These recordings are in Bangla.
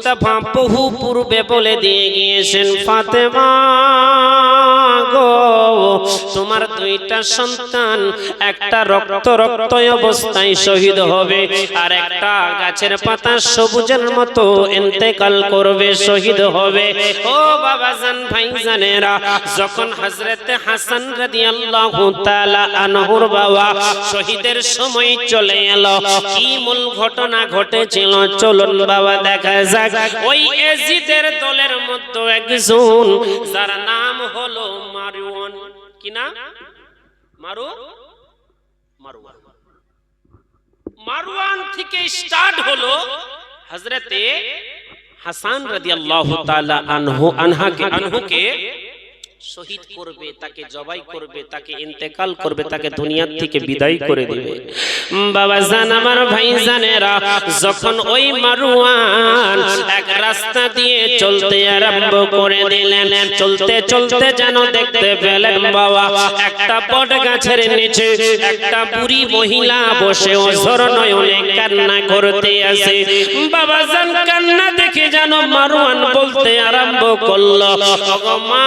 মুস্তাফা বহু পূর্বে বলে দিয়ে গিয়েছেন ফাতেমা। তোমার দুইটা সন্তান, একটা রক্ত রক্ত অবস্থায় শহীদ হবে, আর একটা গাছের পাতা সবুজের মতো ইন্তেকাল করবে, শহীদ হবে। ও বাবা জান ভাই জানেরা যখন হযরতে হাসান রাদিয়াল্লাহু তাআলা আনহুর বাবা শহীদের সময় চলে এলো, কি মূল ঘটনা ঘটেছিল? চলুন বাবা, দেখা যাক। ওই এজিদের দলের মধ্যে একজন, যার নাম হলো মারুয়ান কি না মারু মারুয়ান মারওয়ান থেকে স্টার্ট হলো হযরতে হাসান রাদিয়াল্লাহু তাআলা আনহু আনহাকে আনহুকে শহীদ করবে তাকে জবাই করবে তাকে ইন্তেকাল করবে তাকে দুনিয়ার থেকে বিদায় করে দিবে। বাবা জান আমার ভাই জানেরা যখন ওই মারুয়ান এক রাস্তা দিয়ে চলতে আরম্ভ করে দিলেন চলতে চলতে যেন দেখতে পেলেন বাবা। একটা বট গাছের নিচে একটা বুড়ি মহিলা বসে অঝর নয়নে কান্না করতে আসে। বাবা জান কান্না দেখে যেন মারুয়ান বলতে আরম্ভ করল "ওগো মা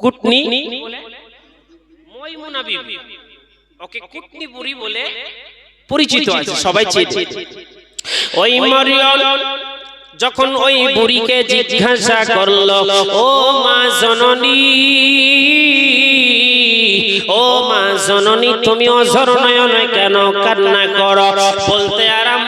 কুটনি ময়মুনা বিবি ওকে কুটনি বুড়ি বলে পরিচিত আছে সবাই চেনে। ওই মরিয়ম যখন ওই বুড়িকে জিজ্ঞাসা করল ও মা জননী ও মা জননী তুমি অঝর নয়নে কেন কান্না করো? বলতে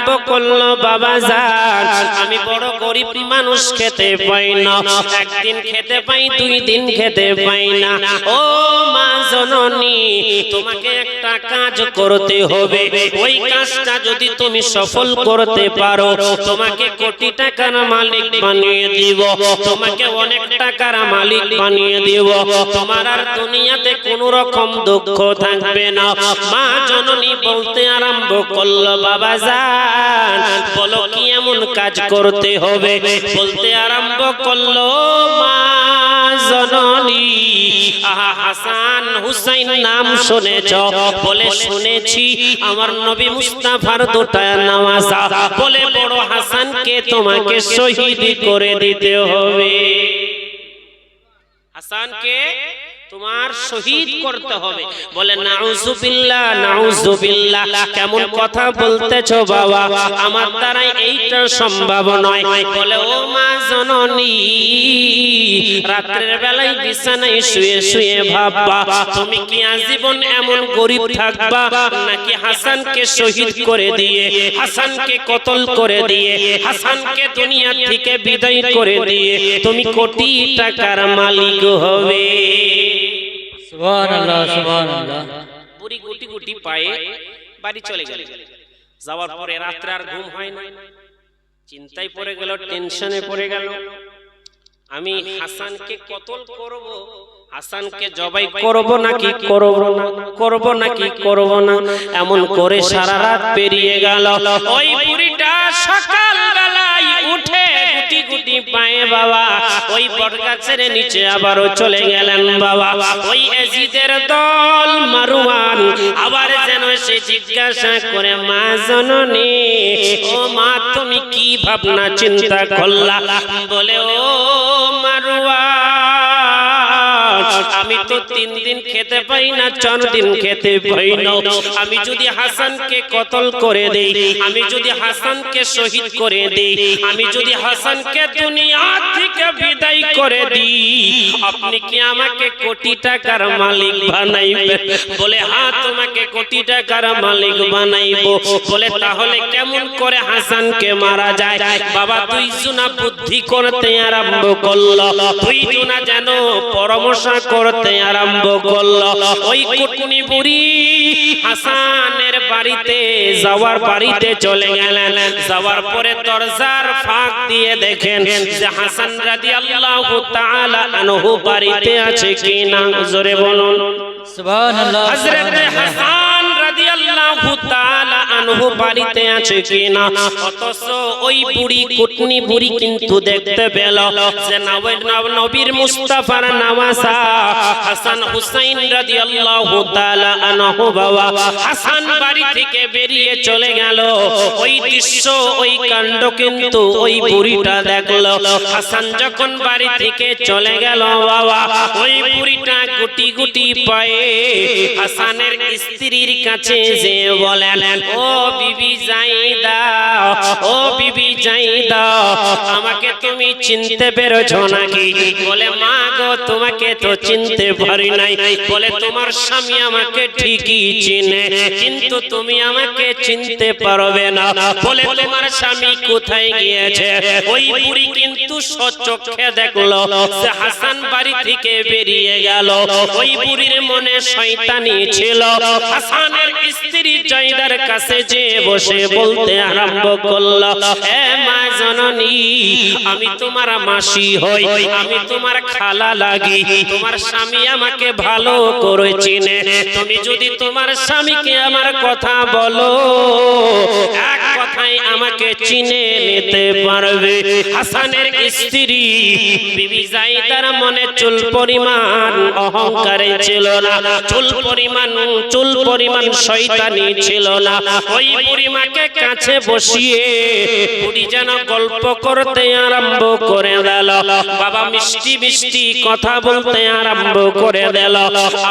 আরম্ভ করল বাবা যান আমি বড় গরিব মানুষ খেতে পাই না। একদিন খেতে পাই, দুই দিন খেতে পাই না। ও মা জননী, তোমাকে একটা কাজ করতে হবে। ওই কাজটা যদি তুমি সফল করতে পারো, তোমাকে কোটি টাকার মালিক বানিয়ে দিব। তোমাকে অনেক টাকার মালিক বানিয়ে দিব। তোমার আর দুনিয়াতে কোন রকম দুঃখ থাকবে না। মা জননী বলতে আরম্ভ করল, বাবা যান বলো কি এমন কাজ করতে হবে? বলতে আরম্ভ করল হাসান শুনেছ? বলে শুনেছি, আমার নবী মুস্তাফার বড় হাসানকে তোমাকে শহীদ করে দিতে হবে। তোমার শহীদ করতে হবে। বলে নাউজুবিল্লাহ নাউজুবিল্লাহ কেমন কথা বলতেছো বাবা? আমার দ্বারা এইটা সম্ভব নয়। বলে ও মা জননী রাত্রের বেলায় বিছানায় শুয়ে শুয়ে ভাববা তুমি কি আজীবন এমন গরিব থাকবা? নাকি হাসানকে শহীদ করে দিয়ে হাসানকে কতল করে দিয়ে হাসানকে দুনিয়া থেকে বিদায় করে দিয়ে তুমি কোটি টাকার মালিক হবে? সুবহানাল্লাহ সুবহানাল্লাহ। বুড়ি গুটি গুটি পায়ে বাড়ি চলে গেল। যাওয়ার পরে রাত্রে আর ঘুম হয় না। চিন্তায় পড়ে গেল টেনশনে পড়ে গেল। আমি হাসানকে কতল করব? হাসানকে জবাই করব নাকি করব না? করব নাকি করব না? এমন করে সারা রাত পেরিয়ে গেল। ওই বুড়িটা সকাল বেলায় উঠে গুটি পায়ে বাবা, ওই বটগাছের নিচে আবারও চলে গেলেন বাবা। ওই এজিদের দল মারুয়ান, আবার যেন সে জিজ্ঞাসা করে, মা জননী, ও মা, তুমি কি ভাবনা, চিন্তা করলা? বলে, ও মারুয়ান আমি তো তিন দিন খেতে পাই না, চার দিন খেতে পাই না। আমি যদি হাসানকে কতল করে দেই, আমি যদি হাসানকে শহীদ করে দেই, আমি যদি হাসানকে দুনিয়া থেকে বিদায় করে দিই, আপনি কি আমাকে কোটি টাকার মালিক বানাইবেন? বলে হ্যাঁ তোমাকে কোটি টাকার মালিক বানাইবো। বলে, তাহলে কেমন করে হাসানকে মারা যায়? বাবা, তুই জুনা বুদ্ধি করতে আরম্ভ করল। তুই জুনা যেন পরামর্শ করতে করতে আরম্ভ করল। ওই কুটনি বুড়ি হাসানের বাড়িতে যাওয়ার বাড়িতে চলে গেলেন। যাওয়ার পরে দরজার ফাঁক দিয়ে দেখেন যে হাসান রাদিয়াল্লাহু তাআলা আনহু বাড়িতে আছে কিনা। জোরে বলুন। সুবহানাল্লাহ। হযরত হাসান ওই বেরিয়ে চলে গেল। ওই দৃশ্য, ওই কাণ্ড কিন্তু ওই বুড়িটা দেখল। হাসান যখন বাড়ি থেকে চলে গেল বাবা, ওই বুড়িটা গুটি গুটি পায়ে হাসানের স্ত্রীর কাছে যে বলেন, ও বিবি ও বিবি আমাকে তুমি চিনতে নাকি? বলে, মা গো, তোমাকে তো চিনতে পারি নাই। বলে, তোমার স্বামী আমাকে ঠিকই চিনে, কিন্তু তুমি আমাকে চিনতে পারবে না। বলে, তোমার স্বামী কোথায় গিয়েছে? ওই বুড়ি কিন্তু সচক্ষে দেখল হাসান বাড়ি থেকে বেরিয়ে গেল। ওই বুড়ির মনে শয়তানি ছিল। হাসানের স্ত্রী জয়দার কাছে যে বসে বলতে আরম্ভ করল এ মা জননী আমি তোমার মাসি হই আমি তোমার খালা লাগি তোমার স্বামী আমাকে ভালো করে চিনে তুমি যদি তোমার স্বামীকে আমার কথা বলো এক কথায় আমাকে চিনে নিতে পারবে। হাসানের স্ত্রী বিবি জাইদার মনে চুল পরিমাণ অহংকারে ছিল না। চুল পরিমাণ চুল পরিমাণ শয়তানি ছিল না। ওই বুড়িমাকে কাছে বসিয়ে বুড়ি যেন গল্প করতে আরম্ভ করে দিল। বাবা মিষ্টি মিষ্টি কথা বলতে আরম্ভ করে দিল।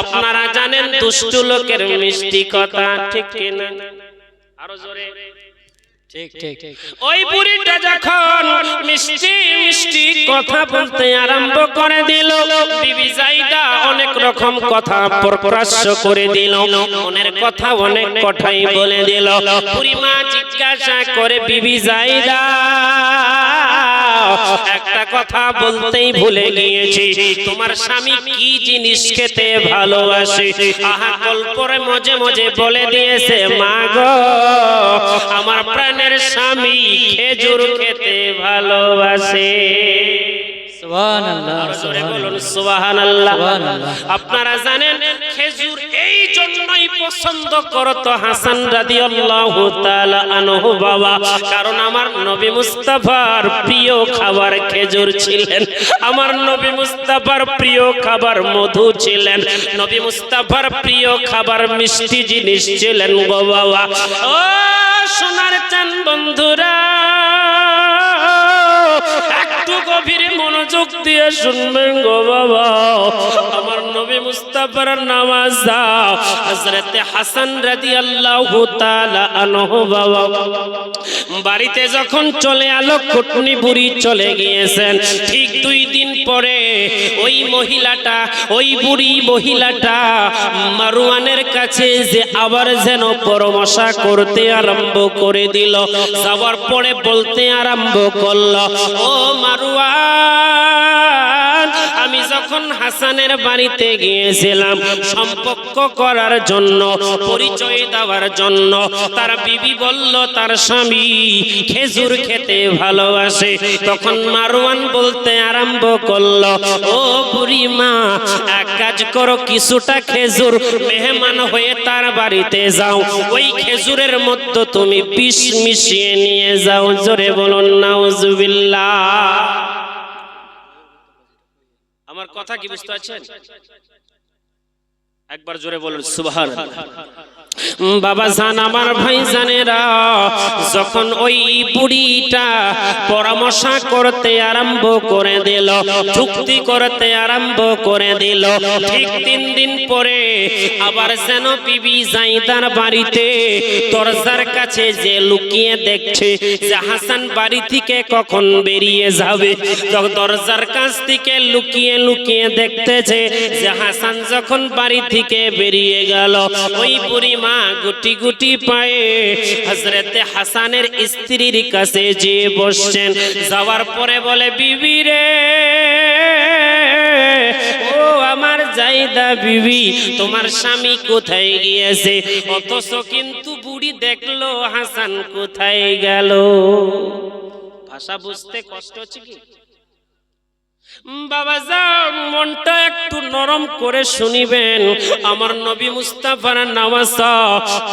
আপনারা জানেন দুষ্টু লোকের মিষ্টি কথা ঠিক কিনা? আরও জোরে। ওই বুড়িটা যখন মিষ্টি মিষ্টি কথা বলতে আরম্ভ করে দিল বিবি জাইদা অনেক রকম কথা প্রকাশ্য করে দিল মনের কথা অনেক কথাই বলে দিল। বুড়িমা জিজ্ঞাসা করে বিবি জাইদা কথা বলতেই ভুলে গিয়েছি। তোমার স্বামী কি জিনিস খেতে ভালোবাসে? আহা কল্পরে মজে মজে বলে দিয়েছে মা গো আমার প্রাণের স্বামী খেজুর খেতে ভালোবাসে। আপনারা জানেন খেজুর পছন্দ করত হাসান রাদিয়াল্লাহু তাআলা আনহু বাবা। কারণ আমার নবী মুস্তাফার প্রিয় খাবার খেজুর ছিলেন। আমার নবী মুস্তাফার প্রিয় খাবার মধু ছিলেন। নবী মুস্তাফার প্রিয় খাবার মিষ্টি জিনিস ছিলেন গো বাবা। ও সোনার চান বন্ধুরা গভীর মনোযোগ দিয়ে শুনবেন গো বাবা। আমার নবী মুস্তাফার নামাজ দাও হযরতে হাসান রাদিয়াল্লাহু তাআলা আনহু বাবা। বাড়িতে যখন চলে আলো কুটনি বুড়ি চলে গিয়েছেন। ঠিক দুই দিন পরে ওই মহিলাটা, ওই বুড়ি মহিলাটা মারুয়ানের কাছে যে আবার যেন পরামর্শা করতে আরম্ভ করে দিল, যাওয়ার পরে বলতে আরম্ভ করল, ও মারুয়ান আমি যখন হাসানের বাড়িতে গিয়েছিলাম, সম্পর্ক করার জন্য, পরিচয় দেওয়ার জন্য, তার বিবি বলল, তার স্বামী খেজুর খেতে ভালোবাসে। তখন মারওয়ান বলতে আরম্ভ করল, ও বুড়ি মা, এক কাজ করো, কিছুটা খেজুর মেহমান হয়ে তার বাড়িতে যাও। ওই খেজুরের মধ্যে তুমি বিষ মিশিয়ে নিয়ে যাও। জোরে বলুন, নাউজুবিল্লাহ। আমার কথা কি বুঝতে পারছেন? একবার জোরে বলুন সুবহান বাবা জান, আমার ভাই জানেরা, যখন ওই বুড়িটা পরামর্শ করতে আরম্ভ করে দিল চুক্তি করতে আরম্ভ করে দিল, ঠিক তিন দিন পরে আবার যেন বিবি জাইদার বাড়িতে দরজার কাছে যে লুকিয়ে দেখছে যে হাসান বাড়ি থেকে কখন বেরিয়ে যাবে দরজার কাছ থেকে লুকিয়ে লুকিয়ে দেখতেছে যে হাসান যখন বাড়ি থেকে বেরিয়ে গেল, ওই বুড়ি মা গুটি গুটি পায়ে হজরতে হাসানের স্ত্রীর কাছে যে বসছেন। যাওয়ার পরে বলে, বিবি রে, ও আমার জাইদা বিবি, তোমার স্বামী কোথায় গিয়েছে? অথচ কিন্তু বুড়ি দেখল হাসান কোথায় গেল। ভাষা বুঝতে কষ্ট হচ্ছে কি? বাবা যা মনটা একটু নরম করে শুনিবেন। আমার নবী মুস্তাফার নামাজ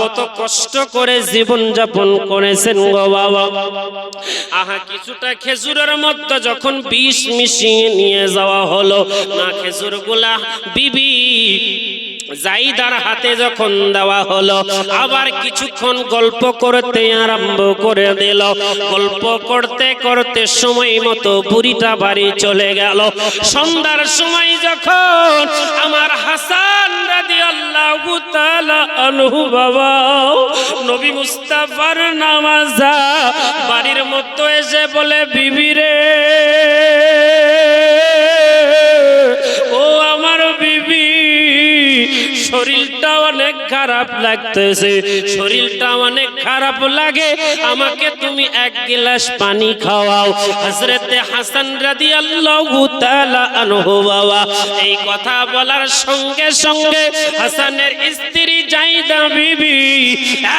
কত কষ্ট করে জীবন যাপন করেছেন গো বাবা। আহা, কিছুটা খেজুরের মধ্যে যখন বিষ মিশিয়ে নিয়ে যাওয়া হলো, না খেজুরগুলা বিবি জাইদার হাতে যখন দেওয়া হলো, আবার কিছুক্ষণ গল্প করতে আরম্ভ করে দিল। গল্প করতে করতে সময় মতো বুড়িটা বাড়ি চলে গেল। সন্ধ্যার সময় যখন আমার হাসান রাদি আল্লাহ বাবা, নবী মুস্তাফার নামাজা বাড়ির মতো এসে বলে বিবিরে ও খারাপ লাগতেছে। শরীরটা অনেক খারাপ লাগে। আমাকে তুমি এক গ্লাস পানি খাওয়াও। হজরতে হাসান রাদি আল্লাহ আনহু বাবা, এই কথা বলার সঙ্গে সঙ্গে হাসানের স্ত্রী জাইদা বিবি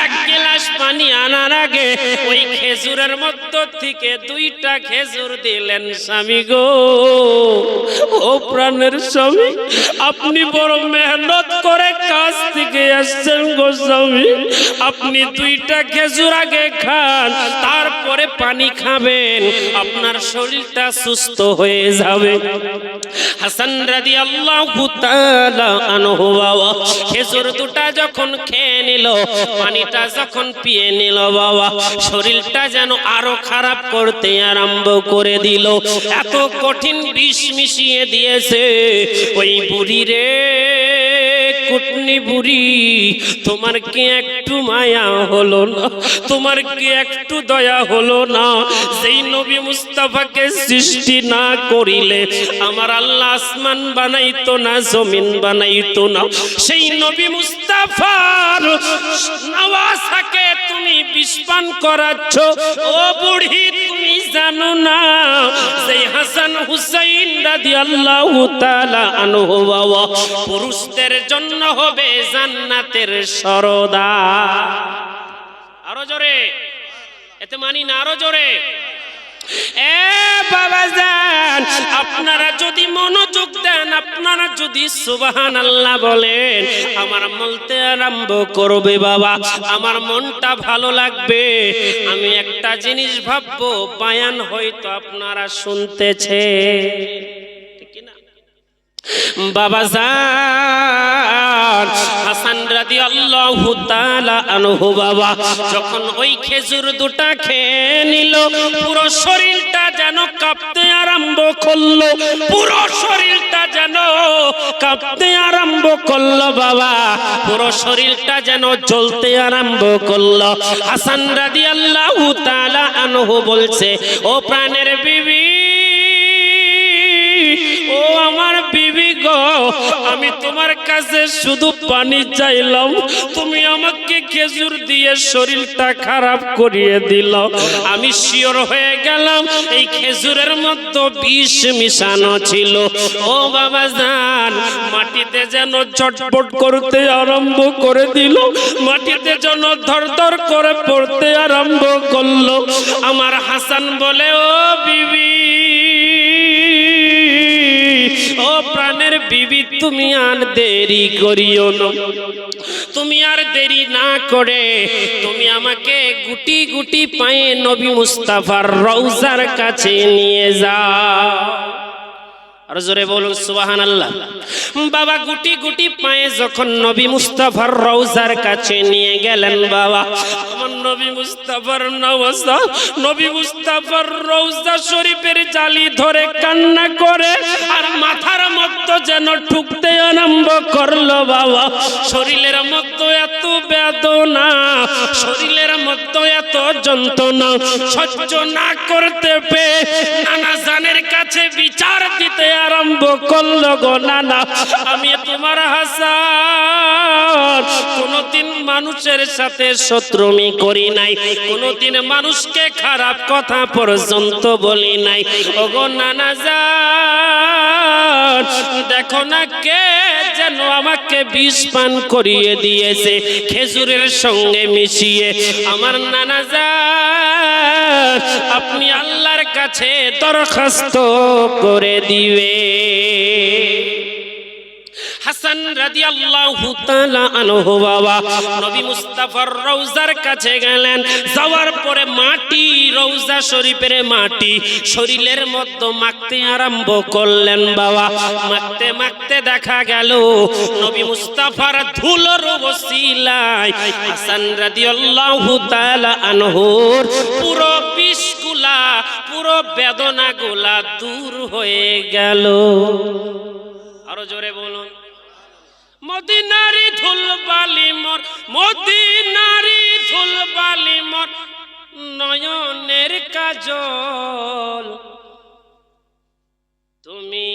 এক গ্লাস পানি আনার আগে ওই খেজুরের মধ্য থেকে দুইটা খেজুর দিলেন, স্বামী গো, ও প্রাণের স্বামী, আপনি বড় মেহনত করে কাজ থেকে আসছেন গো স্বামী আপনি দুইটা খেজুর আগে খান, তারপরে পানি খাবেন, আপনার শরীরটা সুস্থ হয়ে যাবে। হাসান আল্লাহ আনহু বাবা, খেজুর দুটা যখন খেয়ে নিল, পানিটা যখন পিয়ে নিল বাবা, শরীরটা যেন আরও খারাপ করতে আরম্ভ করে দিল। এত কঠিন বিষ মিশিয়ে দিয়েছে, ওই বুড়ি রে, কুটনি বুড়ি। তোমার কি একটু মায়া হলো না? তোমার কি একটু দয়া হলো না? সেই নবী মুস্তাফাকে সৃষ্টি না করিলে আমার আল্লাহ আসমান বানাইতো না, জমিন বানাইতো না। সেই নবী মুস্তাফার নওয়াসাকে তুমি বিস্পান করাচ্ছ। ও বুড়ি, তুমি জানো না সেই হাসান হুসাইন রাদিয়াল্লাহু তাআলা আনহু বাবা, পুরুষদের জন্য হবে জান্নাতের সরদা। আরও জোরে। এতে মানি না, আরও জোরে। এ বাবা আপনারা যদি মনোযোগ দেন, আপনারা যদি সুবাহান আল্লাহ বলেন, আমার বলতে আরম্ভ করবে বাবা। আমার মনটা ভালো লাগবে। আমি একটা জিনিস ভাববো, বায়ান হয়তো আপনারা শুনতেছে? বাবা জান, হাসান আনহু বাবা, যখন ওই খেজুর দুটা খেয়ে নিল, পুরো শরীরটা যেন কাঁপতে আরম্ভ করল, পুরো শরীরটা যেন কাঁপতে আরম্ভ করল বাবা, পুরো শরীরটা যেন জ্বলতে আরম্ভ করল। হাসান রাদি আল্লাহ আনহু বলছে, ও প্রাণের বিবি, ও আমার বিবি আমি তোমার কাছে শুধু পানি চাইলাম। তুমি আমাকে খেজুর দিয়ে শরীরটা খারাপ করিয়ে দিল। আমি শিওর হয়ে গেলাম, এই খেজুরের মতো বিষ মিশানো ছিল। ও বাবা জান, মাটিতে যেন চটপট করতে আরম্ভ করে দিল। মাটিতে যেন ধর ধর করে পড়তে আরম্ভ করল। আমার হাসান বলে, ও বিবি বিবি, তুমি আর দেরি করিও না। তুমি আর দেরি না করে তুমি আমাকে গুটি গুটি পায়ে নবী মুস্তাফার রৌজার কাছে নিয়ে যাও। আর জোরে বলুন সুবাহান আল্লাহ বাবা গুটি গুটি পায়ে যখন নবী রৌজার কাছে নিয়ে গেলেন বাবা, আমার নবী নওয়াজা, নবী রৌজা শরীফের জালি ধরে কান্না করে আর মাথার মধ্যে যেন ঠুকতে আরম্ভ করল বাবা। শরীরের মধ্যে এত বেদনা, শরীরের মধ্যে এত যন্ত্রণা, সহ্য না করতে পেয়ে নানা জানের কাছে বিচার দিতে আরম্ভ করল গো নানা। আমি তোমার হাসান, কোনদিন মানুষের সাথে শত্রুমি করি নাই, কোনদিন মানুষকে খারাপ কথা পর্যন্ত বলি নাই। ওগো নানা যান দেখো না কে যেন আমাকে বিষ পান করিয়ে দিয়েছে। খেজুরের সঙ্গে মিশিয়ে আমার নানা আপনি আল্লাহর কাছে দরখাস্ত করে দিবে হাসান তাআলা আনহু বাবা নবী মুস্তাফার রওজার কাছে গেলেন। যাওয়ার পরে মাটি, রওজা শরীফের মাটি শরীরের মধ্যে মাখতে আরম্ভ করলেন বাবা। মাখতে মাখতে দেখা গেল নবী মুস্তাফার ধুলোর ওসিলায় হাসান তাআলা পুরো বিষগুলা, পুরো বেদনাগুলা দূর হয়ে গেল। আরও জোরে বলুন। মদিনারি ধুল বালি মোর, মদিনারি ধুল বালি মোর, নয়নের কাজল। তুমি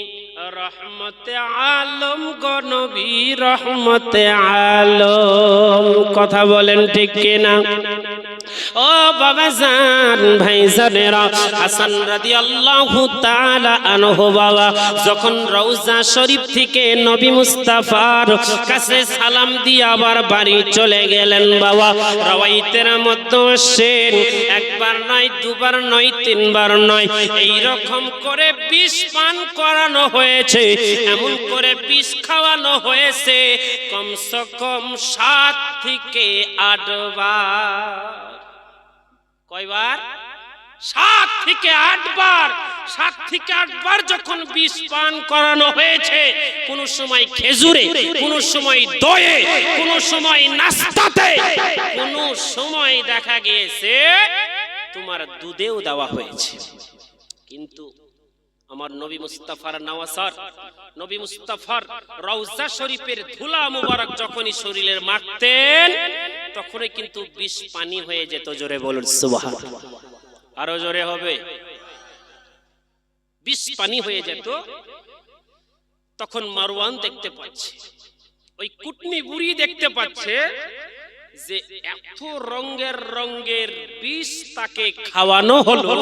রহমতে আলম গনবী রহমতে আলম। কথা বলেন ঠিক কিনা? ও বাবা জান, ভাই জানেরা, হাসান রাদিয়াল্লাহু তাআলা আনহু বাবা, যখন রওজা শরীফ থেকে নবী মুস্তাফার কাছে সালাম দিয়ে আবার বাড়ি চলে গেলেন বাবা। রাওয়াইতের মধ্যে আসেন একবার নয়, দুবার নয়, তিনবার নয়। এই রকম করে বিষ পান করানো হয়েছে, এমন করে বিষ খাওয়ানো হয়েছে, কমসে কম সাত থেকে আটবার। কয়বার? সাত থেকে আটবার। সাত থেকে আটবার যখন বিষ পান করানো হয়েছে, কোন সময় খেজুরে, কোন সময় দয়ে কোন সময় নাস্তাতে, কোন সময় দেখা গিয়েছে তোমার দুধেও দেওয়া হয়েছে। কিন্তু আমার নবী মুস্তাফার নওয়াসার। নবী মুস্তাফার রওজা শরীফের ধুলা মুবারক যখনই শরীরের মাখতেন, তখনই কিন্তু বিষ পানি হয়ে যেত, জোরে বলুন সুবহান আরও জোরে হবে। বিষ পানি হয়ে যেত, তখন মারওয়ান দেখতে পাচ্ছে। ওই কুটনি বুড়ি দেখতে পাচ্ছে যে এত রঙের রঙের বিষ তাকে খাওয়ানো হলো।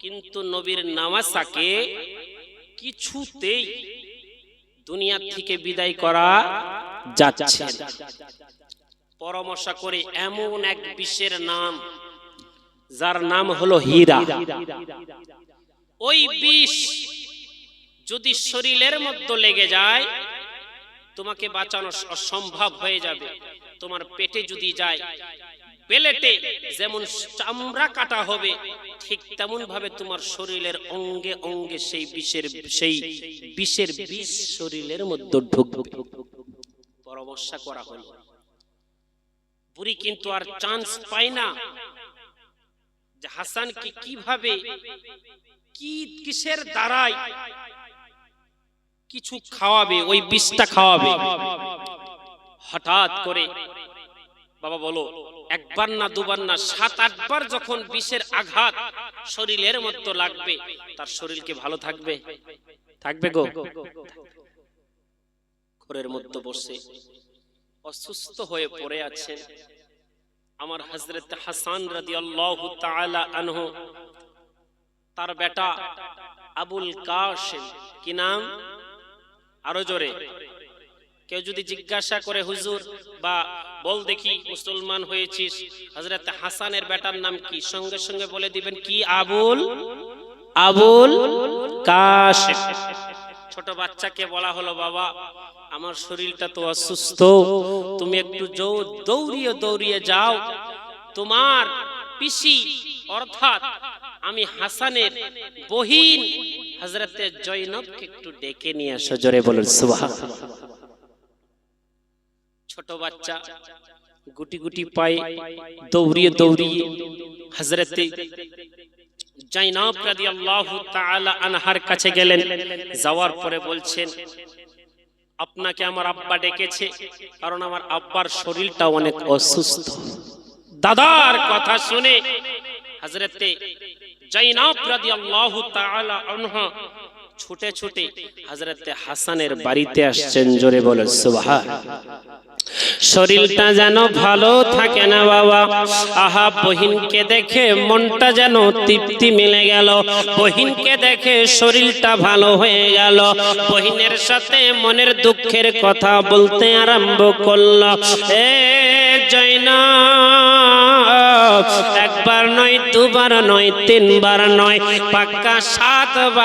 কিন্তু নবীর নামাসাকে কিছুতেই দুনিয়া থেকে বিদায় করা যাচ্ছে। পরামর্শ করে এমন এক বিষের নাম, যার নাম হলো হীরা ওই বিষ যদি শরীরের মধ্যে লেগে যায়, তোমাকে বাঁচানো অসম্ভব হয়ে যাবে তোমার পেটে যদি যায় পেলেটে যেমন চামড়া কাটা হবে, ঠিক তেমন ভাবে তোমার শরীরের অঙ্গে অঙ্গে সেই বিষের সেই বিষের বিষ শরীরের মধ্যে ঢুকবে। পরামর্শ করা হলো। বুড়ি কিন্তু আর চান্স পায় না যে হাসানকে কীভাবে, কি কিসের দ্বারাই কিছু খাওয়াবে, ওই বিষটা খাওয়াবে। হঠাৎ করে বাবা বলো একবার না দুবার না সাত আটবার যখন বিষের আঘাত শরীরের মতো লাগবে তার শরীর কি ভালো থাকবে? থাকবে গো। ঘরের মধ্যে বসে অসুস্থ হয়ে পড়ে আছেন আমার হজরত হাসান রাদিয়াল্লাহু তাআলা আনহু তার বেটা আবুল কাশেম কি নাম? আরও জোরে। কেউ যদি জিজ্ঞাসা করে, হুজুর, বা বল দেখি মুসলমান হয়েছিস? হজরত হাসানের বেটার নাম কি? সঙ্গে সঙ্গে বলে দিবেন, কি আবুল? আবুল কাশেম। ছোট বাচ্চাকে বলা হলো, বাবা, আমার শরীরটা তো অসুস্থ। তুমি একটু দৌড়িয়ে দৌড়িয়ে যাও। তোমার পিসি, অর্থাৎ আমি হাসানের বহিন হজরতে জৈনবকে একটু ডেকে নিয়ে আসো। জোরে বলুন সুবাহ ছোট বাচ্চা, গুটি গুটি পায়ে দৌড়িয়ে দৌড়িয়ে হজরতে আনহার কাছে গেলেন। যাওয়ার পরে বলছেন, আপনাকে আমার আব্বা ডেকেছে, কারণ আমার আব্বার শরীরটা অনেক অসুস্থ। দাদার কথা শুনে হজরতে তাআলা ছুটে ছুটে হজরতে হাসানের বাড়িতে আসছেন। জোরে বলে সুবহান শরীরটা যেন ভালো থাকে না বাবা। আহা, বহিনকে দেখে মনটা যেন তৃপ্তি মিলে গেল। বহিনকে দেখে শরীরটা ভালো হয়ে গেল। বহিনের সাথে মনের দুঃখের কথা বলতে আরম্ভ করল। এ জৈনা একবার নয়, দুবার নয়, তিনবার নয়, পাক্কা সাতবার